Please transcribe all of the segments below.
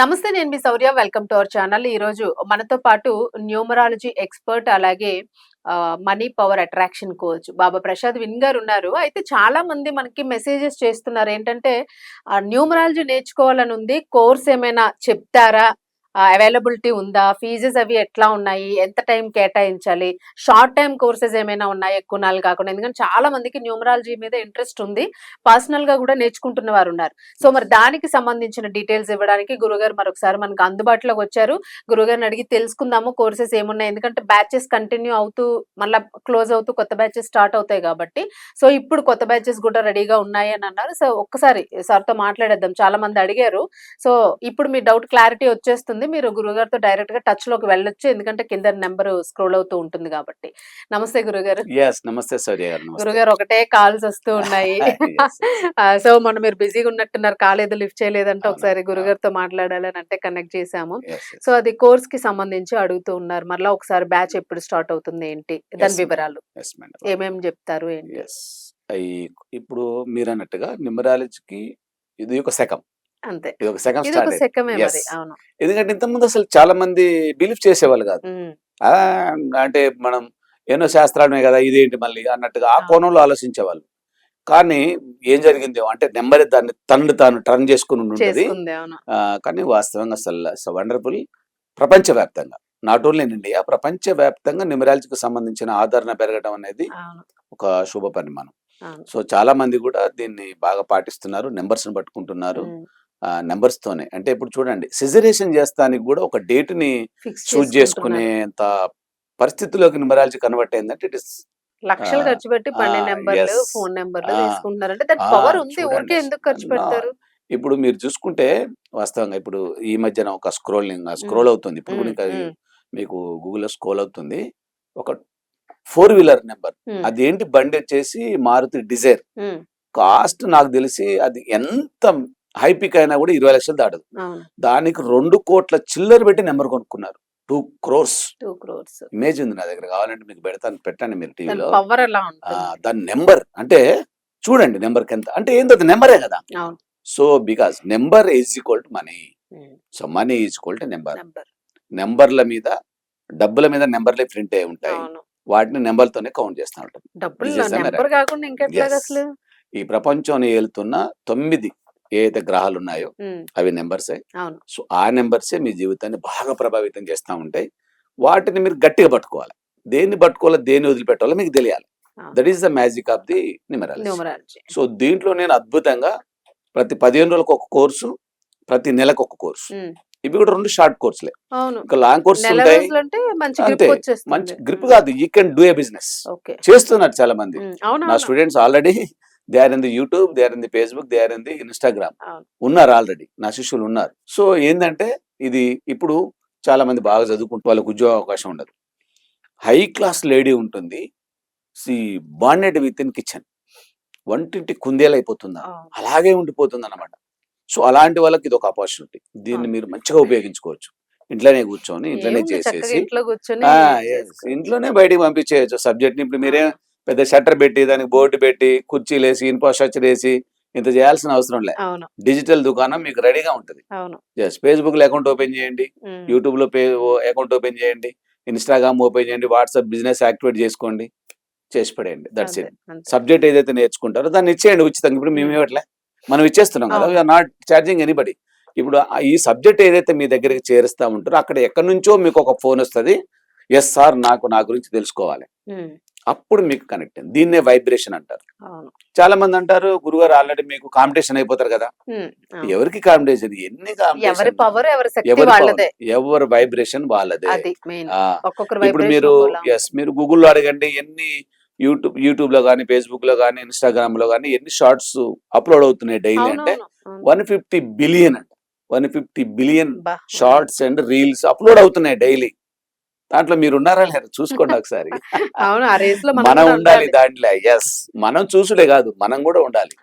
నమస్తే నేను మీ Shaurya. Welcome to our channel. ఈ రోజు మనతో పాటు న్యూమరాలజీ ఎక్స్పర్ట్ అలాగే money power attraction coach Baba Prasad win గారు ఉన్నారు. అయితే చాలా మంది మనకి మెసేజెస్ చేస్తున్నారు. ఏంటంటే న్యూమరాలజీ నేర్చుకోవాలని ఉంది. కోర్స్ ఏమైనా చెప్తారా? అవైలబిలిటీ ఉందా? ఫీజెస్ అవి ఎట్లా ఉన్నాయి? ఎంత టైం కేటాయించాలి? షార్ట్ టైం కోర్సెస్ ఏమైనా ఉన్నాయి? ఎక్కువ నాలుగు కాకుండా? ఎందుకంటే చాలా మందికి న్యూమరాలజీ మీద ఇంట్రెస్ట్ ఉంది. పర్సనల్గా కూడా నేర్చుకుంటున్న వారు ఉన్నారు. సో మరి దానికి సంబంధించిన డీటెయిల్స్ ఇవ్వడానికి గురుగారు మరొకసారి మనకు అందుబాటులోకి వచ్చారు. గురుగారిని అడిగి తెలుసుకుందాము కోర్సెస్ ఏమున్నాయి? ఎందుకంటే బ్యాచెస్ కంటిన్యూ అవుతూ మళ్ళీ క్లోజ్ అవుతూ కొత్త బ్యాచెస్ స్టార్ట్ అవుతాయి కాబట్టి. సో ఇప్పుడు కొత్త బ్యాచెస్ కూడా రెడీగా ఉన్నాయి అని అన్నారు. సో ఒక్కసారి సార్తో మాట్లాడేద్దాం. చాలా మంది అడిగారు. సో ఇప్పుడు మీ డౌట్ క్లారిటీ వచ్చేస్తుంది. మీరు గురుగారితో డైరెక్ట్గా టచ్లోకి వెళ్ళొచ్చు. ఎందుకంటే కింద నెంబర్ స్క్రోల్ అవుతూ ఉంటుంది కాబట్టి. నమస్తే గురుగారు నమస్తే. గురుగారు ఒకటే కాల్స్ వస్తూ ఉన్నాయి. సో మొన్న మీరు బిజీగా ఉన్నట్టున్నారు. కాలేదు లిఫ్ట్ చేయలేదంటే ఒకసారి. గురుగారితో మాట్లాడాలని అంటే కనెక్ట్ చేశాము. సో అది కోర్స్కి సంబంధించి అడుగుతూ ఉన్నారు. మళ్ళీ ఒకసారి బ్యాచ్ ఎప్పుడు స్టార్ట్ అవుతుంది ఏంటి? దాని. వివరాలు. ఏమేమి చెప్తారు ఏంటి? ఇప్పుడు మీరు అన్నట్టుగా న్యూమరాలజీకి ఇది ఒక శకం. అంతే. ఇది ఒక ఇది స్టార్ట్ ఎందుకంటే ఇంతకుముందు అసలు చాలా మంది బిలీఫ్ చేసేవాళ్ళు కాదు. అంటే మనం ఎన్నో శాస్త్రాలమే కదా ఇదేంటి మళ్ళీ అన్నట్టుగా ఆ. కోణంలో ఆలోచించేవాళ్ళు. కానీ ఏం జరిగింది? అంటే నెంబర్ దాన్ని తనను తాను టర్న్ చేసుకుని ఉంటుంది కానీ వాస్తవంగా అసలు వండర్ఫుల్ ప్రపంచవ్యాప్తంగా. నాట్ ఓన్లీ ఇన్ ఇండియా ప్రపంచవ్యాప్తంగా న్యూమరాలజీకి సంబంధించిన ఆదరణ పెరగడం అనేది ఒక శుభ పరిమాణం సో చాలా మంది కూడా దీన్ని బాగా పాటిస్తున్నారు నెంబర్స్ని పట్టుకుంటున్నారు. ఉమ్, ఆ నెంబర్స్ తోనే. అంటే ఇప్పుడు చూడండి సిజరేషన్ చేస్తానికి కూడా ఒక డేట్ని fix చూజ్. చేసుకునేంత పరిస్థితిలోకి న్యూమరాలజీ కన్వర్ట్ అయిందంటే ఇట్ ఇస్ లక్షలు ఖర్చు పెట్టి పన్నె ఆ, నెంబర్లు. ఫోన్ నెంబర్లు తీసుకుంటున్నారు అంటే దాని పవర్ ఉంది. ఊరికే ఎందుకు ఖర్చు. పెడతారు? ఇప్పుడు మీరు చూసుకుంటే వాస్తవంగా ఇప్పుడు ఈ మధ్యన ఒక స్క్రోలింగ్ స్క్రోల్ అవుతుంది. ఇప్పుడు కూడా ఉమ్, మీకు గూగుల్లో స్క్రోల్ అవుతుంది. ఒక ఫోర్ వీలర్ నెంబర్ అదేంటి బండి వచ్చేసి మారుతి డిజైర్. కాస్ట్ నాకు తెలిసి అది ఎంత హైపిక్ అయినా కూడా ఇరవై లక్షలు దాటదు. దానికి రెండు కోట్ల చిల్లర పెట్టి నెంబర్ కొనుక్కున్నారు. టూ క్రోర్స్. ఇమేజ్ ఉంది నా దగ్గర. కావాలంటే మీకు పెడతాను పెట్టండి మీరు టీవీలో. దాని నెంబర్ అంటే చూడండి నెంబర్ ఎంత. అంటే ఏందో నెంబరే కదా. So because number is equal to money. Um, so money is equal to number. Number. నెంబర్ల మీద డబ్బుల మీద నెంబర్లే ప్రింట్ అయి ఉంటాయి. వాటిని నెంబర్లతోనే కౌంట్ చేస్తూ ఉంటాం డబ్బులు This is a number miracle. కాకుండా ఇంకెట్లాగా Yes. అసలు? ఈ ప్రపంచంలో వెళ్తున్న తొమ్మిది ఏదైతే గ్రహాలు ఉన్నాయో అవి నెంబర్సే. సో ఆ నెంబర్సే మీ జీవితాన్ని బాగా ప్రభావితం చేస్తూ ఉంటాయి. వాటిని మీరు గట్టిగా పట్టుకోవాలి. దేన్ని పట్టుకోవాలో దేన్ని వదిలిపెట్టాలో మీకు తెలియాలి. That is the magic of the numerology so దీంట్లో నేను అద్భుతంగా ప్రతి పదిహేను రోజులకు ఒక కోర్సు ప్రతి నెలకు ఒక కోర్సు. ఇవి కూడా రెండు షార్ట్ కోర్సులే. ఇంకా లాంగ్ కోర్స్ ఉంటాయి. రోజులు అంటే మంచి అంతే. మంచి గ్రిప్ కాదు. You can do a business చేస్తున్నారు చాలా మంది నా. Students already they are in the YouTube they are in the Facebook they are in the Instagram. ఉన్నారు ఆల్రెడీ నా శిష్యులు ఉన్నారు. సో ఏంటంటే ఇది ఇప్పుడు చాలా మంది బాగా చదువుకుంటూ వాళ్ళకి ఉద్యోగ అవకాశం ఉండదు. హై క్లాస్ లేడీ ఉంటుంది. She bonded with in kitchen వంటింటి కుందేలైపోతుందా అవును. అలాగే ఉండిపోతుంది అనమాట సో అలాంటి వాళ్ళకి ఇది ఒక ఆపర్చునిటీ దీన్ని. మీరు మంచిగా ఉపయోగించుకోవచ్చు. ఇంట్లోనే కూర్చొని ఇంట్లోనే చేసేసి. ఇంట్లోనే బయటికి పంపించేయచ్చు. సబ్జెక్ట్ని ఇప్పుడు మీరే పెద్ద షట్టర్ పెట్టి దానికి బోర్డు పెట్టి కుర్చీలు వేసి ఇన్ఫ్రాస్ట్రక్చర్ వేసి ఇంత చేయాల్సిన అవసరం లేదు డిజిటల్ దుకాణం మీకు రెడీగా ఉంటుంది. జస్ట్ ఫేస్బుక్లో అకౌంట్ ఓపెన్ చేయండి యూట్యూబ్లో పే అకౌంట్ ఓపెన్ చేయండి ఇన్స్టాగ్రామ్ ఓపెన్ చేయండి వాట్సాప్ బిజినెస్ యాక్టివేట్ చేసుకోండి చేసి పడేయండి. That's it. సబ్జెక్ట్ ఏదైతే నేర్చుకుంటారో దాన్ని ఇచ్చేయండి ఉచితంగా. ఇప్పుడు మేము. ఇవ్వట్లే. మనం ఇచ్చేస్తున్నాం కదా. వీఆర్ నాట్ ఛార్జింగ్ ఎనీబడి ఇప్పుడు ఈ సబ్జెక్ట్ ఏదైతే మీ దగ్గరికి చేరుస్తా ఉంటారో అక్కడ ఎక్కడి నుంచో మీకు ఒక ఫోన్ వస్తుంది. ఎస్ సార్ నాకు నా గురించి తెలుసుకోవాలి. అప్పుడు మీకు కనెక్ట్ అయింది. దీన్నే వైబ్రేషన్ అంటారు. చాలా మంది అంటారు గురుగారు ఆల్రెడీ మీకు కాంపిటీషన్ అయిపోతారు కదా. ఎవరికి కాంపిటీషన్ ఎన్ని ఎవరి పవర్ వైబ్రేషన్ వాళ్ళదే. ఇప్పుడు మీరు ఎస్. మీరు గూగుల్లో అడగండి ఎన్ని యూట్యూబ్ యూట్యూబ్లో కానీ ఫేస్బుక్లో కానీ ఇన్స్టాగ్రామ్లో కానీ ఎన్ని షార్ట్స్ అప్లోడ్ అవుతున్నాయి డైలీ అంటే. వన్ ఫిఫ్టీ బిలియన్ అంట. One fifty billion shorts and reels upload అవుతున్నాయి డైలీ దాంట్లో మీరు ఉన్నారా లేదా చూసుకోండి ఒకసారి. మనం ఉండాలి దాంట్లో. ఎస్ మనం చూసుడే కాదు మనం కూడా ఉండాలి.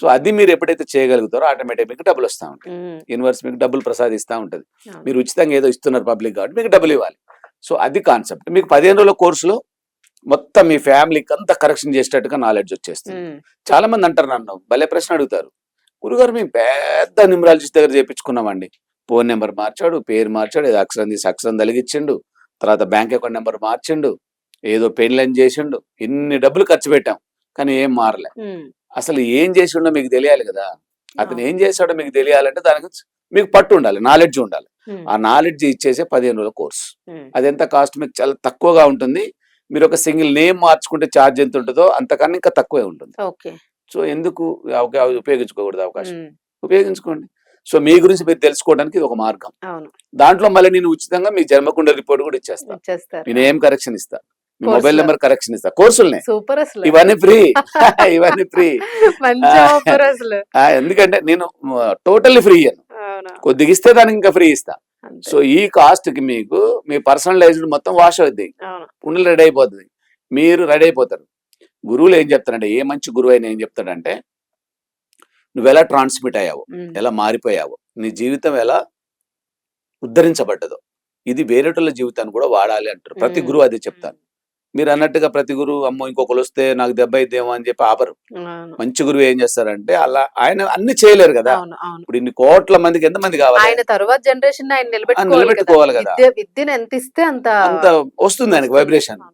సో అది మీరు ఎప్పుడైతే చేయగలుగుతారో ఆటోమేటిక్ మీకు డబ్బులు వస్తూ ఉంటాయి. యూనివర్స్ మీకు డబ్బులు ప్రసాదిస్తూ ఉంటుంది. మీరు ఉచితంగా ఏదో ఇస్తున్నారు పబ్లిక్ కాబట్టి మీకు డబ్బులు ఇవ్వాలి. సో అది కాన్సెప్ట్. మీకు పదిహేను రోజుల కోర్సులో మొత్తం మీ ఫ్యామిలీకి అంతా కరెక్షన్ చేసేటట్టుగా నాలెడ్జ్ వచ్చేస్తుంది. చాలా మంది అంటారు నన్ను భలే ప్రశ్న అడుగుతారు. గురుగారు మేము పెద్ద న్యూమరాలజిస్ట్ దగ్గర చేయించుకున్నామండి ఫోన్ నెంబర్ మార్చాడు పేరు మార్చాడు ఏదో అక్షరం తీసి అక్షరం తలిగిచ్చిండు. తర్వాత బ్యాంక్ అకౌంట్ నెంబర్ మార్చిండు ఏదో పెయిన్ చేసిండు ఇన్ని డబ్బులు ఖర్చు పెట్టాం కానీ ఏం మారలే. అసలు ఏం చేసిండో మీకు తెలియాలి కదా? అతను. ఏం చేశాడో మీకు తెలియాలంటే దానికి మీకు పట్టు ఉండాలి నాలెడ్జ్ ఉండాలి. ఆ నాలెడ్జ్ ఇచ్చేసే పదిహేను రోజుల కోర్స్. ఎంత కాస్ట్ మీకు చాలా తక్కువగా ఉంటుంది. మీరు ఒక సింగిల్ నేమ్ మార్చుకుంటే ఛార్జ్ ఎంత ఉంటుందో అంతకన్నా ఇంకా తక్కువే ఉంటుంది. ఓకే. సో ఎందుకు? ఉపయోగించుకోకూడదు అవకాశం. ఉపయోగించుకోండి. సో మీ గురించి మీరు తెలుసుకోవడానికి ఇది ఒక మార్గం. దాంట్లో మళ్ళీ నేను ఉచితంగా మీ జన్మకుండ రిపోర్ట్ కూడా ఇచ్చేస్తాను నేను ఏం కరెక్షన్ ఇస్తా. మొబైల్ నెంబర్ కరెక్షన్ ఇస్తా. కోర్సులనే సూపర్ అసలు. ఇవన్నీ ఫ్రీ ఇవన్నీ ఫ్రీ ఎందుకంటే నేను టోటల్లీ ఫ్రీ అవును? కొద్దిగా ఇస్తే దానికి ఇంకా ఫ్రీ ఇస్తా. సో ఈ కాస్ట్కి మీకు మీ పర్సనలైజ్డ్ మొత్తం వాష్ అవుద్ది. పుండులు రెడీ అయిపోతుంది మీరు రెడీ అయిపోతారు. గురువులు ఏం చెప్తారంటే ఏ మంచి గురువు అయినా ఏం చెప్తాడంటే నువ్వు ఎలా ట్రాన్స్మిట్ అయ్యావు ఎలా మారిపోయావు? నీ జీవితం ఎలా ఉద్ధరించబడ్డదో. ఇది వేరేటోళ్ళ జీవితాన్ని కూడా వాడాలి అంటారు. ప్రతి గురువు అదే చెప్తాను మీరు అన్నట్టుగా ప్రతి గురువు అమ్మో ఇంకొకరు వస్తే నాకు దెబ్బ అయిద్దేమో అని చెప్పి ఆపరు. మంచి గురువు ఏం చేస్తారంటే అలా ఆయన అన్ని చేయలేరు కదా. ఇప్పుడు ఇన్ని కోట్ల మందికి ఎంత మంది కావాలి? ఆయన తర్వాత జనరేషన్ ఆయన నిలబెట్టుకోవాలి కదా. విద్య విద్యను ఎంత ఇస్తే అంత అంత వస్తుంది ఆయనకి వైబ్రేషన్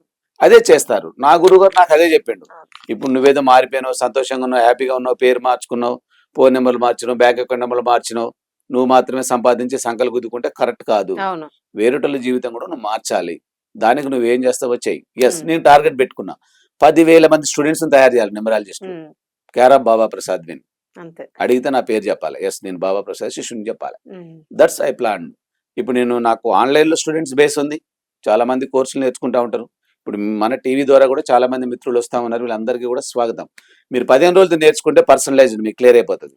అదే చేస్తారు. నా గురువు గారు నాకు అదే చెప్పిండు. ఇప్పుడు నువ్వేదో మారిపోయినావు సంతోషంగా ఉన్నావు హ్యాపీగా ఉన్నావు పేరు మార్చుకున్నావు ఫోన్ నెంబర్లు మార్చినావు బ్యాంక్ అకౌంట్ నెంబర్లు మార్చినావు నువ్వు మాత్రమే సంపాదించి సంకలు గుద్దుకుంటే కరెక్ట్ కాదు. వేరేటోళ్ళ జీవితం కూడా నువ్వు మార్చాలి. దానికి నువ్వు ఏం చేస్తావో చెయ్యి. ఎస్. నేను టార్గెట్ పెట్టుకున్నా. పదివేల మంది స్టూడెంట్స్ తయారు చేయాలి న్యూమరాలజిస్ట్ ఉమ్, కేరా బాబా ప్రసాద్ విన్. అడిగితే నా పేరు చెప్పాలి. ఎస్ నేను బాబా ప్రసాద్ శిష్యుని చెప్పాలి. దట్స్ ఐ ప్లాన్ ఇప్పుడు నేను నాకు ఆన్లైన్లో స్టూడెంట్స్ బేస్ ఉంది. చాలా మంది కోర్సులు నేర్చుకుంటా ఉంటారు. ఇప్పుడు మన టీవీ ద్వారా కూడా చాలా మంది మిత్రులు వస్తా ఉన్నారు. వీళ్ళందరికీ కూడా స్వాగతం. మీరు పదిహేను రోజులు నేర్చుకుంటే పర్సనలైజ్డ్ మీకు క్లియర్ అయిపోతుంది.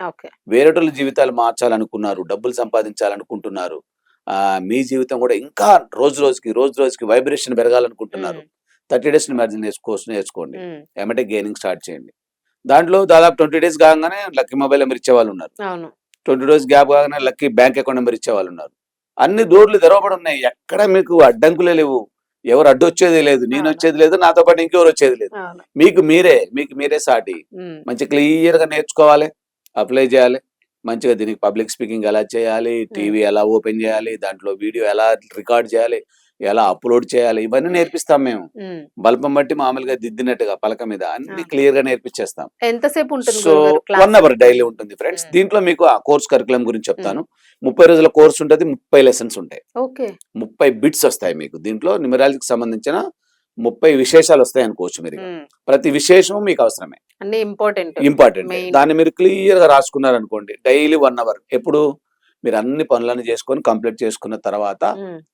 వేరేటోళ్ళ జీవితాలు మార్చాలనుకున్నారు డబ్బులు సంపాదించాలనుకుంటున్నారు. ఆ మీ జీవితం కూడా ఇంకా రోజు రోజుకి రోజు రోజుకి వైబ్రేషన్ పెరగాలనుకుంటున్నారు. థర్టీ డేస్ నేర్చు కోర్స్ నేర్చుకోండి. ఏమంటే గెయినింగ్ స్టార్ట్ చేయండి. దాంట్లో దాదాపు ట్వంటీ డేస్ కాగానే లక్కీ మొబైల్ నెంబర్ ఇచ్చే వాళ్ళు ఉన్నారు ట్వంటీ డేస్ గ్యాప్ కాగానే లక్కీ బ్యాంక్ అకౌంట్ నెంబర్ ఇచ్చే వాళ్ళు ఉన్నారు. అన్ని డోర్లు తెరవబడి ఉన్నాయి. ఎక్కడ మీకు అడ్డంకులే లేవు. ఎవరు అడ్డు వచ్చేది లేదు నేను. వచ్చేది లేదు నాతో పాటు ఇంకెవరు వచ్చేది లేదు. మీకు మీరే మీకు మీరే సాటి. మంచి క్లియర్గా నేర్చుకోవాలి అప్లై చేయాలి మంచిగా దీనికి పబ్లిక్ స్పీకింగ్ ఎలా చేయాలి టీవీ ఎలా ఓపెన్ చేయాలి దాంట్లో వీడియో ఎలా రికార్డ్ చేయాలి ఎలా అప్లోడ్ చేయాలి? ఇవన్నీ నేర్పిస్తాం మేము. బల్పం బట్టి మామూలుగా దిద్దినట్టుగా పలక మీద అన్ని. క్లియర్గా నేర్పించేస్తాం ఎంతసేపు ఉంటుంది సో? వన్ అవర్ డైలీ ఉంటుంది ఫ్రెండ్స్. దీంట్లో మీకు ఆ కోర్స్ కరికులం గురించి చెప్తాను. ముప్పై రోజుల కోర్స్ ఉంటుంది ముప్పై లెసన్స్ ఉంటాయి. ఓకే. ముప్పై బిట్స్ వస్తాయి మీకు. దీంట్లో న్యూమరాలజీకి సంబంధించిన ముప్పై విశేషాలు వస్తాయి అనుకోవచ్చు మీరు ప్రతి విశేషం మీకు అవసరమే. Important important. దాన్ని మీరు క్లియర్గా రాసుకున్నారు అనుకోండి డైలీ వన్ అవర్ ఎప్పుడు? మీరు అన్ని పనులను చేసుకొని కంప్లీట్ చేసుకున్న తర్వాత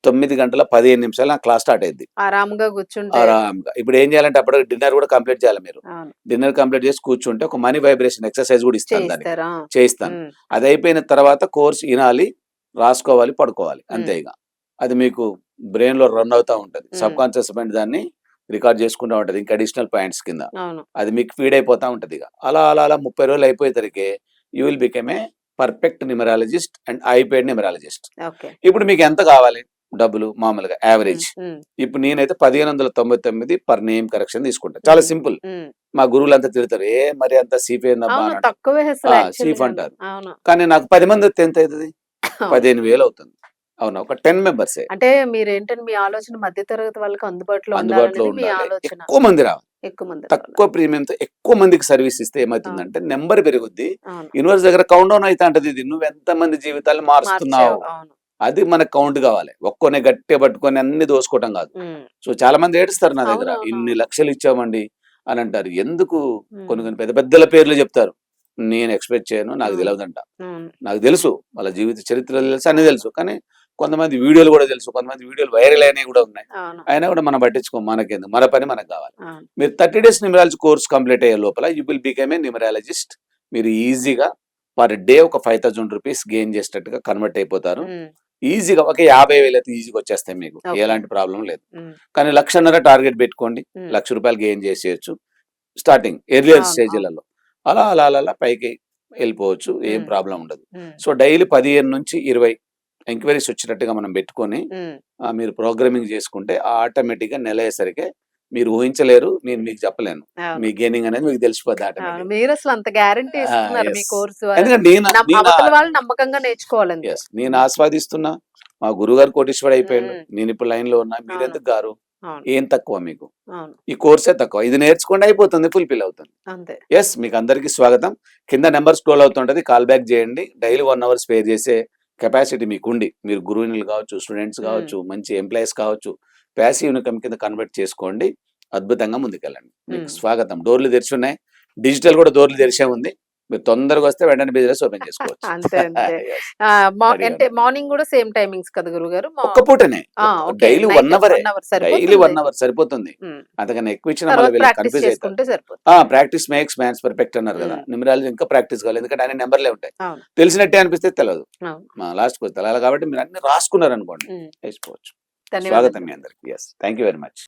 తొమ్మిది గంటల పదిహేను నిమిషాలు నా క్లాస్ స్టార్ట్ అయింది ఆరాముగా కూర్చుంటే. ఆరాంగా. ఇప్పుడు ఏం చేయాలంటే అప్పుడు డిన్నర్ కూడా కంప్లీట్ చేయాలి మీరు. డిన్నర్ కంప్లీట్ చేసి కూర్చుంటే ఒక మనీ వైబ్రేషన్ ఎక్సర్సైజ్ కూడా ఇస్తాను చేయిస్తారా? చేయిస్తాను. అది అయిపోయిన తర్వాత కోర్స్ వినాలి రాసుకోవాలి పడుకోవాలి అంతే ఇక. అది మీకు బ్రెయిన్లో రన్ అవుతా ఉంటది. సబ్ కాన్షియస్ మైండ్ దాన్ని రికార్డ్ చేసుకుంటా ఉంటది. ఇంకా అడిషనల్ పాయింట్స్ కింద. అది మీకు ఫీడ్ అయిపోతా ఉంటది ఇక. అలా అలా అలా ముప్పై రోజులు అయిపోయేసరికి you will become a perfect numerologist and a paid numerologist okay. ఇప్పుడు మీకు ఎంత కావాలి? డబ్బులు మామూలుగా యావరేజ్ ఇప్పుడు నేనైతే పదిహేను వందల తొంభై తొమ్మిది పర్ నేమ్ కరెక్షన్ తీసుకుంటా. చాలా. సింపుల్. మా గురువులు అంతా తిడతారు ఏ మరి అంత సీఫ్ గాను. అంటారు. కానీ నాకు పది మంది వస్తే ఎంత అవుతుంది? పదిహేను వేలు అవుతుంది. అవును? ఒక టెన్ మెంబర్స్. అంటే మీరు ఏంటంటే మీ ఆలోచన మధ్య తరగతి వాళ్ళకి అందుబాటులో అందుబాటులో ఉండాలి. ఎక్కువ మంది రావాలి. ఎక్కువ మంది తక్కువ ప్రీమియం తో ఎక్కువ మందికి సర్వీస్ ఇస్తే ఏమవుతుందంటే నెంబర్ పెరుగుద్ది. యూనివర్స్ దగ్గర కౌంట్ డౌన్ అయితే అంటది ఇది. నువ్వు ఎంత మంది జీవితాలు మారుస్తున్నావు అది మనకు కౌంట్ కావాలి. ఒక్కొనే గట్టిగా పట్టుకొని అన్ని దోసుకోవటం కాదు. సో చాలా మంది ఏడుస్తారు నా దగ్గర. ఇన్ని లక్షలు ఇచ్చామండి అని అంటారు. ఎందుకు? కొన్ని కొన్ని పెద్ద పెద్దల పేర్లు చెప్తారు. నేను ఎక్స్పెక్ట్ చేయను నాకు. తెలియదంట నాకు తెలుసు. వాళ్ళ జీవిత చరిత్ర తెలుసు అన్ని తెలుసు. కానీ కొంతమంది వీడియోలు కూడా తెలుసు కొంతమంది వీడియోలు వైరల్ అయినవి కూడా ఉన్నాయి. అయినా కూడా మనం పట్టించుకో మనకేందుకు? మన పని మనకు కావాలి. మీరు thirty days numerology course complete అయ్యే లోపల you will become a numerologist. మీరు ఈజీగా పర్ డే ఒక ఫైవ్ థౌసండ్ రూపీస్ గెయిన్ చేసేటట్టుగా కన్వర్ట్ అయిపోతారు. ఈజీగా ఒక యాభై వేలు అయితే ఈజీగా వచ్చేస్తాయి మీకు. ఎలాంటి ప్రాబ్లం లేదు. కానీ లక్షన్నర టార్గెట్ పెట్టుకోండి. లక్ష రూపాయలు గెయిన్ చేసేయచ్చు. స్టార్టింగ్ ఎర్లియర్ స్టేజ్లలో. అలా అలా అలా పైకి వెళ్ళిపోవచ్చు. ఏం. ప్రాబ్లం ఉండదు. సో డైలీ పదిహేను నుంచి ఇరవై ఎంక్వైరీస్ వచ్చేటట్టుగా మనం పెట్టుకొని మీరు ప్రోగ్రామింగ్ చేసుకుంటే ఆటోమేటిక్గా నెల అయ్యేసరికి మీరు ఊహించలేరు నేను మీకు చెప్పలేను. మీ గెయినింగ్ అనేది మీకు తెలిసిపోద్ది. ఆటోమేటిక్ మీరు అసలు అంత గ్యారంటీ ఇస్తున్నారు మీ. కోర్సు నేను వాళ్ళు నమ్మకంగా ఆస్వాదిస్తున్నా మా గురుగారు కోటీశ్వరుడు అయిపోయాడు. నేను ఇప్పుడు లైన్లో ఉన్నా మీరెందుకు గారు? ఏం తక్కువ మీకు? ఈ కోర్సే తక్కువ. ఇది నేర్చుకోండి అయిపోతుంది ఫుల్ఫిల్ అవుతుంది. ఎస్ మీకు అందరికీ స్వాగతం. కింద నెంబర్ స్క్రోల్ అవుతుంటది కాల్ బ్యాక్ చేయండి. డైలీ వన్ అవర్ స్పేర్ చేసే కెపాసిటీ మీకు ఉండి మీరు గురువులు కావచ్చు స్టూడెంట్స్ కావచ్చు మంచి ఎంప్లాయీస్ కావచ్చు ప్యాసివ్ ఇన్కమ్ కింద కన్వర్ట్ చేసుకోండి. అద్భుతంగా ముందుకెళ్ళండి. మీకు. స్వాగతం. డోర్లు తెరిచి ఉన్నాయి. డిజిటల్ కూడా డోర్లు తెరిచే ఉంది. మీరు తొందరగా వస్తే వెంటనే బిజినెస్ ఓపెన్ చేసుకోవచ్చు. అంతే అంతే. అంటే మార్నింగ్ కూడా సేమ్ టైమింగ్స్ కదా గురుగారు? మా- ఒక్క పూటనే. డైలీ వన్ అవరే. డైలీ. వన్ అవర్ సరిపోతుంది. అంతకన్నా ఎక్కువ ఇచ్చిన కన్ఫ్యూజ్ సరిపోతుంది. ప్రాక్టీస్ మేక్స్ మ్యాన్స్ పర్ఫెక్ట్ అన్నారు కదా. నిమిరాలు ఇంకా ప్రాక్టీస్ కావాలి. ఎందుకంటే అన్ని నెంబర్లే ఉంటాయి. తెలిసినట్టే అనిపిస్తే తెలియదు. మా లాస్ట్ తెలియాలి కాబట్టి మీరు అన్ని రాసుకున్నారు అనుకోండి. వేసుకోవచ్చు స్వాగతం మీ అందరికి. Yes thank you very much